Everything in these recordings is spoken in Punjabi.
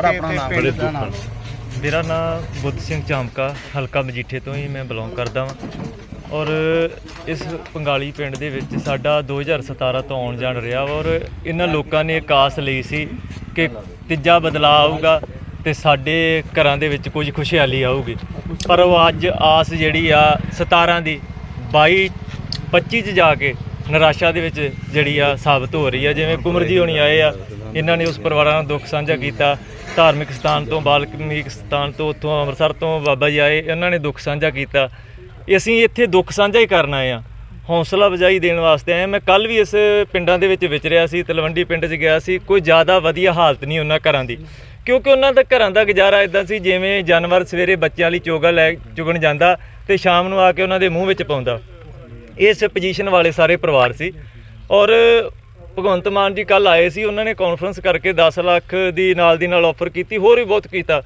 ਸਾਰਾ ਆਪਣਾ ਨਾਮ ਪਿੰਡ ਦਾ ਨਾਮ ਮੇਰਾ ਨਾਮ ਬੁੱਧ ਸਿੰਘ ਚਾਮਕਾ ਹਲਕਾ ਮਜੀਠੇ ਤੋਂ ਹੀ ਮੈਂ ਬਿਲੋਂਗ ਕਰਦਾ ਹਾਂ ਔਰ ਇਸ ਪੰਗਾਲੀ ਪਿੰਡ ਦੇ ਵਿੱਚ ਸਾਡਾ 2017 ਤੋਂ ਆਉਣ ਜਾਣ ਰਿਹਾ ਵਾ ਔਰ ਇਹਨਾਂ ਲੋਕਾਂ ਨੇ ਇੱਕ ਆਸ ਲਈ ਸੀ ਕਿ ਤੀਜਾ ਬਦਲਾਅ ਆਊਗਾ ਤੇ ਸਾਡੇ ਘਰਾਂ ਦੇ ਵਿੱਚ ਕੁਝ ਖੁਸ਼ਹਾਲੀ ਆਊਗੀ। ਪਰ ਉਹ ਅੱਜ ਆਸ ਜਿਹੜੀ ਆ 17 ਦੀ 22 25 ਚ ਜਾ ਕੇ ਨਿਰਾਸ਼ਾ ਦੇ ਵਿੱਚ ਜਿਹੜੀ ਆ ਸਾਬਤ ਹੋ ਰਹੀ ਆ ਜਿਵੇਂ ਕੁਮਰ ਜੀ ਹੋਣੀ ਆਏ ਆ ਇਹਨਾਂ ਨੇ ਉਸ ਪਰਿਵਾਰਾਂ ਨਾਲ ਦੁੱਖ ਸਾਂਝਾ ਕੀਤਾ। ਧਾਰਮਿਕ ਸਥਾਨ ਤੋਂ ਬਾਲਮੀਕ ਸਥਾਨ ਤੋਂ, ਉੱਥੋਂ ਅੰਮ੍ਰਿਤਸਰ ਤੋਂ ਬਾਬਾ ਜੀ ਆਏ, ਇਹਨਾਂ ਨੇ ਦੁੱਖ ਸਾਂਝਾ ਕੀਤਾ। ਅਸੀਂ ਇੱਥੇ ਦੁੱਖ ਸਾਂਝਾ ਹੀ ਕਰਨ ਆਏ ਆ ਹੌਸਲਾ ਵਜਾਈ ਦੇਣ ਵਾਸਤੇ ਆਏ ਮੈਂ ਕੱਲ ਵੀ ਇਸ ਪਿੰਡਾਂ ਦੇ ਵਿੱਚ ਵਿਚਰਿਆ ਸੀ, ਤਲਵੰਡੀ ਪਿੰਡ 'ਚ ਗਿਆ ਸੀ। ਕੋਈ ਜ਼ਿਆਦਾ ਵਧੀਆ ਹਾਲਤ ਨਹੀਂ ਉਹਨਾਂ ਘਰਾਂ ਦੀ। ਕਿਉਂਕਿ ਉਹਨਾਂ ਦਾ ਘਰਾਂ ਦਾ ਗੁਜ਼ਾਰਾ ਇਦਾਂ ਸੀ, ਜਿਵੇਂ ਜਾਨਵਰ ਸਵੇਰੇ ਬੱਚਿਆਂ ਲਈ ਚੋਗਾ ਲੈ ਚੁਗਣ ਜਾਂਦਾ ਤੇ ਸ਼ਾਮ ਨੂੰ ਆ ਕੇ ਉਹਨਾਂ ਦੇ ਮੂੰਹ ਵਿੱਚ ਪਾਉਂਦਾ। ਇਸ ਪੋਜੀਸ਼ਨ ਵਾਲੇ ਸਾਰੇ ਪਰਿਵਾਰ ਸੀ। ਔਰ ਭਗਵੰਤ ਮਾਨ ਜੀ ਕੱਲ ਆਏ ਸੀ, ਉਹਨਾਂ ਨੇ ਕਾਨਫਰੰਸ ਕਰਕੇ 10 ਲੱਖ ਦੀ ਨਾਲ ਦੀ ਨਾਲ ਆਫਰ ਕੀਤੀ, ਹੋਰ ਵੀ ਬਹੁਤ ਕੀਤਾ।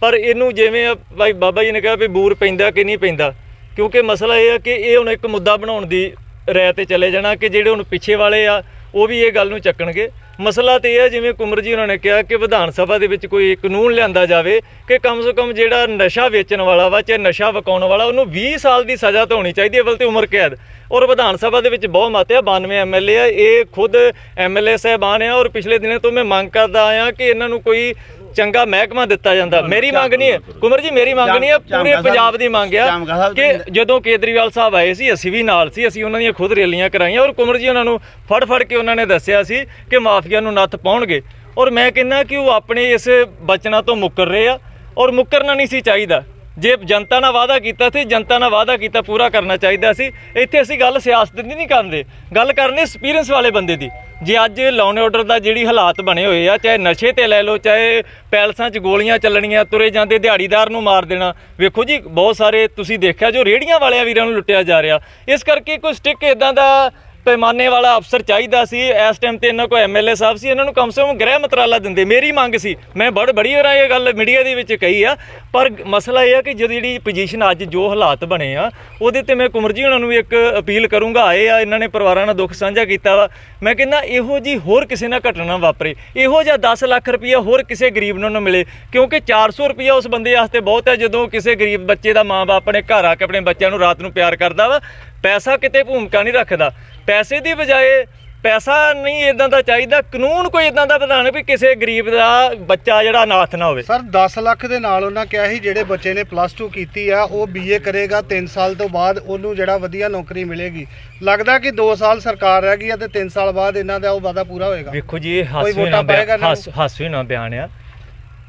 ਪਰ ਇਹਨੂੰ ਜਿਵੇਂ ਭਾਈ ਬਾਬਾ ਜੀ ਨੇ ਕਿਹਾ ਵੀ ਬੂਰ ਪੈਂਦਾ ਕਿ ਨਹੀਂ ਪੈਂਦਾ, ਕਿਉਂਕਿ ਮਸਲਾ ਇਹ ਆ ਕਿ ਇਹ ਹੁਣ ਇੱਕ ਮੁੱਦਾ ਬਣਾਉਣ ਦੀ ਰਾਇ ਤੇ ਚਲੇ ਜਾਣਾ ਕਿ ਜਿਹੜੇ ਹੁਣ ਪਿੱਛੇ ਵਾਲੇ ਆ ਉਹ ਵੀ ਇਹ ਗੱਲ ਨੂੰ ਚੱਕਣਗੇ। ਮਸਲਾ ਤੇ ਇਹ ਹੈ, ਜਿਵੇਂ ਕੁਮਰ ਜੀ ਉਹਨਾਂ ਨੇ ਕਿਹਾ ਕਿ ਵਿਧਾਨ ਸਭਾ ਦੇ ਵਿੱਚ ਕੋਈ ਕਾਨੂੰਨ ਲਿਆਂਦਾ ਜਾਵੇ ਕਿ ਕਮ ਸੇ ਕਮ ਜਿਹੜਾ ਨਸ਼ਾ ਵੇਚਣ ਵਾਲਾ ਵਾ, ਚਾਹੇ ਨਸ਼ਾ ਵਕਾਉਣ ਵਾਲਾ, ਉਹਨੂੰ 20 ਸਾਲ ਦੀ ਸਜ਼ਾ ਤਾਂ ਹੋਣੀ ਚਾਹੀਦੀ ਹੈ ਬਲ ਤੇ ਉਮਰ ਕੈਦ। ਔਰ ਵਿਧਾਨ ਸਭਾ ਦੇ ਵਿੱਚ ਬਹੁਤ ਮਤ ਆ 92 ਐਮਐਲਏ ਆ, ਇਹ ਖੁਦ ਐਮਐਲਏ ਸਾਹਿਬਾਨ ਆ, ਔਰ ਪਿਛਲੇ ਦਿਨਾਂ ਤੋਂ ਮੈਂ ਮੰਗ ਕਰਦਾ ਆਇਆ ਕਿ ਇਹਨਾਂ ਨੂੰ ਕੋਈ ਚੰਗਾ ਮਹਿਕਮਾ ਦਿੱਤਾ ਜਾਂਦਾ। ਮੇਰੀ ਮੰਗ ਨਹੀਂ ਹੈ। ਕੁਮਰ ਜੀ ਮੇਰੀ ਮੰਗ ਨਹੀਂ ਹੈ। ਪੂਰੇ ਪੰਜਾਬ ਦੀ ਮੰਗ ਆ ਕਿ ਜਦੋਂ ਕੇਜਰੀਵਾਲ ਸਾਹਿਬ ਆਏ ਸੀ ਅਸੀਂ ਵੀ ਨਾਲ ਸੀ ਅਸੀਂ ਉਹਨਾਂ ਦੀਆਂ ਖੁਦ ਰੈਲੀਆਂ ਕਰਾਈਆਂ ਔਰ ਕੁਮਰ ਜੀ ਉਹਨਾਂ ਨੂੰ ਫੜ ਫੜ ਕੇ ਉਹਨਾਂ ਨੇ ਦੱਸਿਆ ਸੀ ਕਿ ਮਾਫੀਆ ਨੂੰ ਨੱਥ ਪਾਉਣਗੇ। ਔਰ ਮੈਂ ਕਹਿੰਦਾ ਕਿ ਉਹ ਆਪਣੇ ਇਸ ਬਚਨਾਂ ਤੋਂ ਮੁੱਕਰ ਰਹੇ ਆ ਔਰ ਮੁੱਕਰਨਾ ਨਹੀਂ ਸੀ ਚਾਹੀਦਾ। ਜੇ ਜਨਤਾ ਨਾਲ ਵਾਅਦਾ ਕੀਤਾ ਸੀ ਜਨਤਾ ਨਾਲ ਵਾਅਦਾ ਕੀਤਾ ਪੂਰਾ ਕਰਨਾ ਚਾਹੀਦਾ ਸੀ। ਇੱਥੇ ਅਸੀਂ ਗੱਲ ਸਿਆਸਤ ਦੀ ਨਹੀਂ ਕਰਦੇ। ਗੱਲ ਕਰਨੀ ਐਕਸਪੀਰੀਅੰਸ ਵਾਲੇ ਬੰਦੇ ਦੀ। ਜੇ ਅੱਜ ਲਾਉਨ ਆਰਡਰ ਦਾ ਜਿਹੜੀ ਹਾਲਾਤ ਬਣੇ ਹੋਏ ਆ, ਚਾਹੇ ਨਸ਼ੇ ਤੇ ਲੈ ਲਓ, ਚਾਹੇ ਪੈਲਸਾਂ 'ਚ ਗੋਲੀਆਂ ਚੱਲਣੀਆਂ, ਤੁਰੇ ਜਾਂਦੇ ਦਿਹਾੜੀਦਾਰ ਨੂੰ ਮਾਰ ਦੇਣਾ, ਵੇਖੋ ਜੀ, ਬਹੁਤ ਸਾਰੇ ਤੁਸੀਂ ਦੇਖਿਆ ਜੋ ਰੇੜੀਆਂ ਵਾਲਿਆਂ ਵੀਰਾਂ ਨੂੰ ਲੁੱਟਿਆ ਜਾ ਰਿਹਾ। ਇਸ ਕਰਕੇ ਕੋਈ ਸਟਿੱਕ ਇਦਾਂ ਦਾ ਪੈਮਾਨੇ ਵਾਲਾ ਅਫਸਰ ਚਾਹੀਦਾ ਸੀ। ਇਸ ਟਾਈਮ ਤੇ ਇਹਨਾਂ ਕੋਲ ਐਮਐਲਏ ਸਾਹਿਬ ਸੀ। ਇਹਨਾਂ ਨੂੰ ਕਮ ਸੇ ਕਮ ਗ੍ਰਹਿ ਮੰਤਰਾਲਾ ਦਿੰਦੇ। ਮੇਰੀ ਮੰਗ ਸੀ। ਮੈਂ ਬੜ ਬੜੀ ਵਾਰ ਇਹ ਗੱਲ ਮੀਡੀਆ ਦੇ ਵਿੱਚ ਕਹੀ ਆ। ਪਰ ਮਸਲਾ ਇਹ ਆ ਕਿ ਜਦੋਂ ਜਿਹੜੀ ਪੋਜੀਸ਼ਨ ਅੱਜ ਜੋ ਹਾਲਾਤ ਬਣੇ ਆ, ਉਹਦੇ ਤੇ ਮੈਂ ਕੁਮਰ ਜੀ ਉਹਨਾਂ ਨੂੰ ਵੀ ਇੱਕ ਅਪੀਲ ਕਰੂੰਗਾ। ਆਏ ਆ, ਇਹਨਾਂ ਨੇ ਪਰਿਵਾਰਾਂ ਨਾਲ ਦੁੱਖ ਸਾਂਝਾ ਕੀਤਾ ਵਾ। ਮੈਂ ਕਹਿੰਦਾ, ਇਹੋ ਜੀ ਹੋਰ ਕਿਸੇ ਨਾਲ ਘਟਨਾ ਵਾਪਰੇ। ਇਹੋ ਜਿਹਾ 10 ਲੱਖ ਰੁਪਈਆ ਹੋਰ ਕਿਸੇ ਗਰੀਬ ਨੂੰ ਨਾ ਮਿਲੇ। ਕਿਉਂਕਿ 400 ਰੁਪਈਆ ਉਸ ਬੰਦੇ ਵਾਸਤੇ ਬਹੁਤ ਹੈ ਜਦੋਂ ਕਿਸੇ ਗਰੀਬ ਬੱਚੇ ਦਾ ਮਾਂ-ਬਾਪ ਆਪਣੇ ਘਰ ਆ ਕੇ ਆਪਣੇ ਬੱਚਿਆਂ ਨੂੰ ਰਾਤ ਨੂੰ ਪਿਆਰ ਕਰਦਾ ਵਾ ਪੈਸਾ ਕਿਤੇ ਭੂਮਿਕਾ ਨਹੀਂ ਰੱਖਦਾ। ਪੈਸੇ ਦੀ ਬਜਾਏ ਪੈਸਾ ਨਹੀਂ ਇਦਾਂ ਦਾ ਚਾਹੀਦਾ ਕਾਨੂੰਨ ਕੋਈ ਇਦਾਂ ਦਾ ਬਣਾਉਣ ਵੀ ਕਿਸੇ ਗਰੀਬ ਦਾ ਬੱਚਾ ਜਿਹੜਾ ਅਨਾਥ ਨਾ ਹੋਵੇ। ਸਰ 10 ਲੱਖ ਦੇ ਨਾਲ ਉਹਨਾਂ ਕਿਹਾ ਸੀ ਜਿਹੜੇ ਬੱਚੇ ਨੇ ਪਲੱਸ 2 ਕੀਤੀ ਆ ਉਹ ਬੀਏ ਕਰੇਗਾ 3 ਸਾਲ ਤੋਂ ਬਾਅਦ ਉਹਨੂੰ ਜਿਹੜਾ ਵਧੀਆ ਨੌਕਰੀ ਮਿਲੇਗੀ। ਲੱਗਦਾ ਕਿ 2 ਸਾਲ ਸਰਕਾਰ ਰਹਿ ਗਈ ਆ ਤੇ 3 ਸਾਲ ਬਾਅਦ ਇਹਨਾਂ ਦਾ ਉਹ ਵਾਅਦਾ ਪੂਰਾ ਹੋਏਗਾ। ਵੇਖੋ ਜੀ ਹਾਸ- ਹਾਸਵੇ ਨਾ? ਬਿਆਨ ਆ।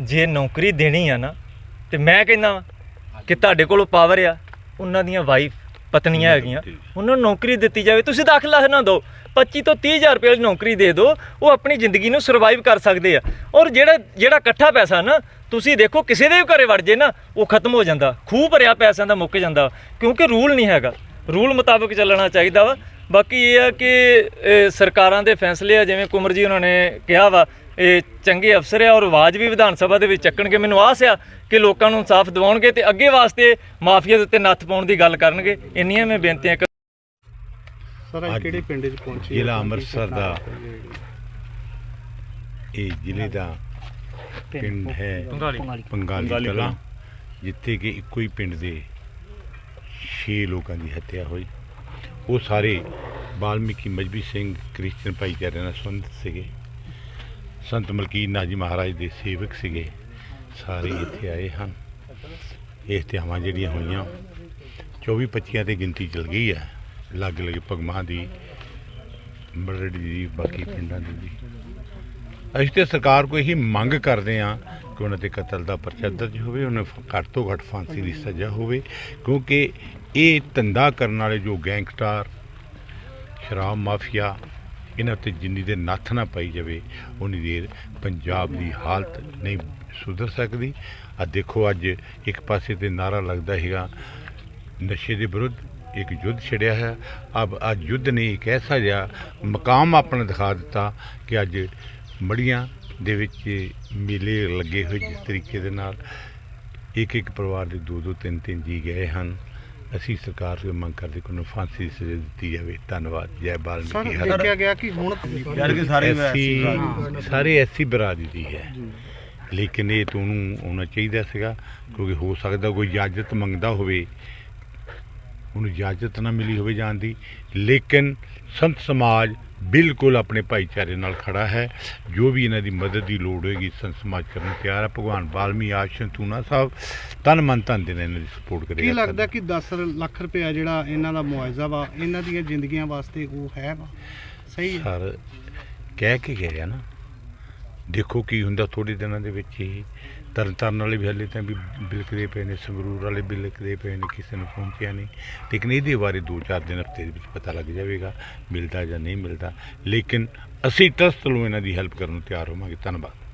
ਜੇ ਨੌਕਰੀ ਦੇਣੀ ਆ ਨਾ ਤੇ ਮੈਂ ਕਹਿੰਦਾ ਕਿ ਤੁਹਾਡੇ ਕੋਲ ਪਾਵਰ ਆ ਉਹਨਾਂ ਦੀਆਂ ਵਾਈਫ ਪਤਨੀਆਂ ਹੈਗੀਆਂ। ਉਹਨਾਂ ਨੂੰ ਨੌਕਰੀ ਦਿੱਤੀ ਜਾਵੇ ਤੁਸੀਂ ਦਾਖਲਾ ਨਾ ਦਿਓ। 25 ਤੋਂ 30000 ਰੁਪਏ ਦੀ ਨੌਕਰੀ ਦੇ ਦਿਓ ਉਹ ਆਪਣੀ ਜ਼ਿੰਦਗੀ ਨੂੰ ਸਰਵਾਈਵ ਕਰ ਸਕਦੇ ਆ। ਔਰ ਜਿਹੜਾ ਜਿਹੜਾ ਇਕੱਠਾ ਪੈਸਾ ਨਾ ਤੁਸੀਂ ਦੇਖੋ ਕਿਸੇ ਦੇ ਵੀ ਘਰੇ ਵੜ ਜੇ ਨਾ ਉਹ ਖਤਮ ਹੋ ਜਾਂਦਾ। ਖੂਹ ਭਰਿਆ ਪੈਸਿਆਂ ਦਾ ਮੁੱਕ ਜਾਂਦਾ। ਕਿਉਂਕਿ ਰੂਲ ਨਹੀਂ ਹੈਗਾ। ਰੂਲ ਮੁਤਾਬਕ ਚੱਲਣਾ ਚਾਹੀਦਾ ਵਾ। ਬਾਕੀ ਇਹ ਆ ਕਿ ਸਰਕਾਰਾਂ ਦੇ ਫੈਸਲੇ ਆ ਜਿਵੇਂ ਕੁਮਰ ਜੀ ਉਹਨਾਂ ਨੇ ਕਿਹਾ ਵਾ ਇਹ ਚੰਗੇ ਅਫਸਰ ਆ ਔਰ ਆਵਾਜ਼ ਵੀ ਵਿਧਾਨ ਸਭਾ ਦੇ ਵਿੱਚ ਚੱਕਣਗੇ। ਮੈਨੂੰ ਆਸ ਆ ਕਿ ਲੋਕਾਂ ਨੂੰ ਇਨਸਾਫ ਦਿਵਾਉਣਗੇ ਤੇ ਅੱਗੇ ਵਾਸਤੇ ਮਾਫੀਆ ਦੇ ਉੱਤੇ ਨੱਥ ਪਾਉਣ ਦੀ ਗੱਲ ਕਰਨਗੇ। ਇੰਨੀਆਂ ਮੈਂ ਬੇਨਤੀਆਂ ਕਰ- ਸਰ ਅੱਜ ਕਿਹੜੇ ਪਿੰਡ 'ਚ ਪਹੁੰਚੇ ਜ਼ਿਲ੍ਹਾ ਅੰਮ੍ਰਿਤਸਰ ਦਾ ਇਹ ਜ਼ਿਲ੍ਹੇ ਦਾ ਪਿੰਡ ਹੈ ਪੰਗਾਲੀ ਕਲਾਂ ਜਿੱਥੇ ਕਿ ਇੱਕੋ ਹੀ ਪਿੰਡ ਦੇ 6 ਲੋਕਾਂ ਦੀ ਹੱਤਿਆ ਹੋਈ। ਉਹ ਸਾਰੇ ਬਾਲਮੀਕੀ ਮਜਬੀ ਸਿੰਘ ਕ੍ਰਿਸਚੀਅਨ ਭਾਈਚਾਰੇ ਨਾਲ ਸੰਬੰਧਿਤ ਸੀਗੇ। ਸੰਤ ਮਲਕੀਤ ਨਾਥ ਜੀ ਮਹਾਰਾਜ ਦੇ ਸੇਵਕ ਸੀਗੇ। ਸਾਰੇ ਇੱਥੇ ਆਏ ਹਨ। ਇਹ ਤਿਆਵਾਂ ਜਿਹੜੀਆਂ ਹੋਈਆਂ 24 25 ਤੇ ਗਿਣਤੀ ਚਲ ਗਈ ਹੈ। ਲੱਗ ਲੱਗ ਭਗਮਾਂ ਦੀ ਮਰੜੀ ਦੀ, ਬਾਕੀ ਪਿੰਡਾਂ ਦੀ ਵੀ। ਅਸੀਂ ਤੇ ਸਰਕਾਰ ਕੋਲ ਇਹੀ ਮੰਗ ਕਰਦੇ ਹਾਂ ਕਿ ਉਹਨਾਂ ਤੇ ਕਤਲ ਦਾ ਪਰਚਾ ਦਰਜ ਹੋਵੇ, ਉਹਨਾਂ ਘੱਟ ਤੋਂ ਘੱਟ ਫਾਂਸੀ ਦੀ ਸਜ਼ਾ ਹੋਵੇ, ਕਿਉਂਕਿ ਇਹ ਧੰਦਾ ਕਰਨ ਵਾਲੇ ਜੋ ਗੈਂਗਸਟਰ, ਸ਼ਰਾਬ ਮਾਫੀਆ ਇਹਨਾਂ ਉੱਤੇ ਜਿੰਨੀ ਦੇ ਨੱਥ ਨਾ ਪਾਈ ਜਾਵੇ ਉਨੀ ਦੇਰ ਪੰਜਾਬ ਦੀ ਹਾਲਤ ਨਹੀਂ ਸੁਧਰ ਸਕਦੀ। ਆ ਦੇਖੋ, ਅੱਜ ਇੱਕ ਪਾਸੇ ਤੇ ਨਾਰਾ ਲੱਗਦਾ ਹੈਗਾ, ਨਸ਼ੇ ਦੇ ਵਿਰੁੱਧ ਇੱਕ ਯੁੱਧ ਛਿੜਿਆ ਹੈ ਅਬ ਅੱਜ ਯੁੱਧ ਨੇ ਇੱਕ ਐਸਾ ਜਿਹਾ ਮਕਾਮ ਆਪਣਾ ਦਿਖਾ ਦਿੱਤਾ ਕਿ ਅੱਜ ਮੜੀਆਂ ਦੇ ਵਿੱਚ ਮੇਲੇ ਲੱਗੇ ਹੋਏ ਜਿਸ ਤਰੀਕੇ ਦੇ ਨਾਲ ਇੱਕ ਇੱਕ ਪਰਿਵਾਰ ਦੇ ਦੋ ਦੋ ਤਿੰਨ ਤਿੰਨ ਜੀ ਗਏ ਹਨ। ਅਸੀਂ ਸਰਕਾਰ ਤੋਂ ਮੰਗ ਕਰਦੇ ਕਿ ਉਹਨੂੰ ਫਾਂਸੀ ਦੀ ਸਜ਼ਾ ਦਿੱਤੀ ਜਾਵੇ। ਧੰਨਵਾਦ। ਜੈ ਸਰ ਬਾਲਮੀਕੀ ਹਰ ਦੇਖਿਆ ਗਿਆ ਕਿ ਹੁਣ ਯਾਰ ਕਿ ਸਾਰੇ ਐਸੀ ਸਾਰੇ ਐਸੀ ਬਰਾਦਰੀ ਦੀ ਹੈ। ਲੇਕਿਨ ਇਹ ਤੋਂ ਉਹਨੂੰ ਆਉਣਾ ਚਾਹੀਦਾ ਸੀਗਾ ਕਿਉਂਕਿ ਹੋ ਸਕਦਾ ਕੋਈ ਇਜਾਜ਼ਤ ਮੰਗਦਾ ਹੋਵੇ। ਉਹਨੂੰ ਇਜਾਜ਼ਤ ਨਾ ਮਿਲੀ ਹੋਵੇ ਜਾਣ ਦੀ। ਲੇਕਿਨ ਸੰਤ ਸਮਾਜ ਬਿਲਕੁਲ ਆਪਣੇ ਭਾਈਚਾਰੇ ਨਾਲ ਖੜਾ ਹੈ। ਜੋ ਵੀ ਇਹਨਾਂ ਦੀ ਮਦਦ ਦੀ ਲੋੜ ਹੋਏਗੀ ਸੰਤ ਸਮਾਜ ਕਰਨ ਤਿਆਰ ਹੈ। ਭਗਵਾਨ ਬਾਲਮੀ ਆਸ਼ਰਨ ਤੂਨਾ ਸਾਹਿਬ ਤਨ ਮਨ ਧਨ ਦੇ ਇਹਨਾਂ ਦੀ ਸਪੋਰਟ ਕਰੇਗਾ ਕੀ ਲੱਗਦਾ ਕਿ 10 ਲੱਖ ਰੁਪਇਆ ਜਿਹੜਾ ਇਹਨਾਂ ਦਾ ਮੁਆਵਜ਼ਾ ਵਾ ਇਹਨਾਂ ਦੀਆਂ ਜ਼ਿੰਦਗੀਆਂ ਵਾਸਤੇ ਉਹ ਹੈ ਵਾ? ਸਹੀ ਹੈ? ਸਰ ਕਹਿ ਕੇ ਗਿਆ ਨਾ। ਦੇਖੋ ਕੀ ਹੁੰਦਾ ਥੋੜੇ ਦਿਨਾਂ ਦੇ ਵਿੱਚ ਹੀ। ਤਰਨਤਾਰਨ ਵਾਲੇ ਵੀ ਹਲੇ ਤਾਂ ਵੀ ਬਿਲਕਦੇ ਪਏ ਨੇ, ਸੰਗਰੂਰ ਵਾਲੇ ਬਿਲਕਦੇ ਪਏ ਨੇ, ਕਿਸੇ ਨੂੰ ਪਹੁੰਚਿਆ ਨਹੀਂ। ਲੇਕਿਨ ਇਹਦੇ ਬਾਰੇ 2-4 ਦਿਨ ਹਫ਼ਤੇ ਦੇ ਵਿੱਚ ਪਤਾ ਲੱਗ ਜਾਵੇਗਾ, ਮਿਲਦਾ ਜਾਂ ਨਹੀਂ ਮਿਲਦਾ। ਲੇਕਿਨ ਅਸੀਂ ਟਰਸਟ ਵੱਲੋਂ ਇਹਨਾਂ ਦੀ ਹੈਲਪ ਕਰਨ ਨੂੰ ਤਿਆਰ ਹੋਵਾਂਗੇ। ਧੰਨਵਾਦ।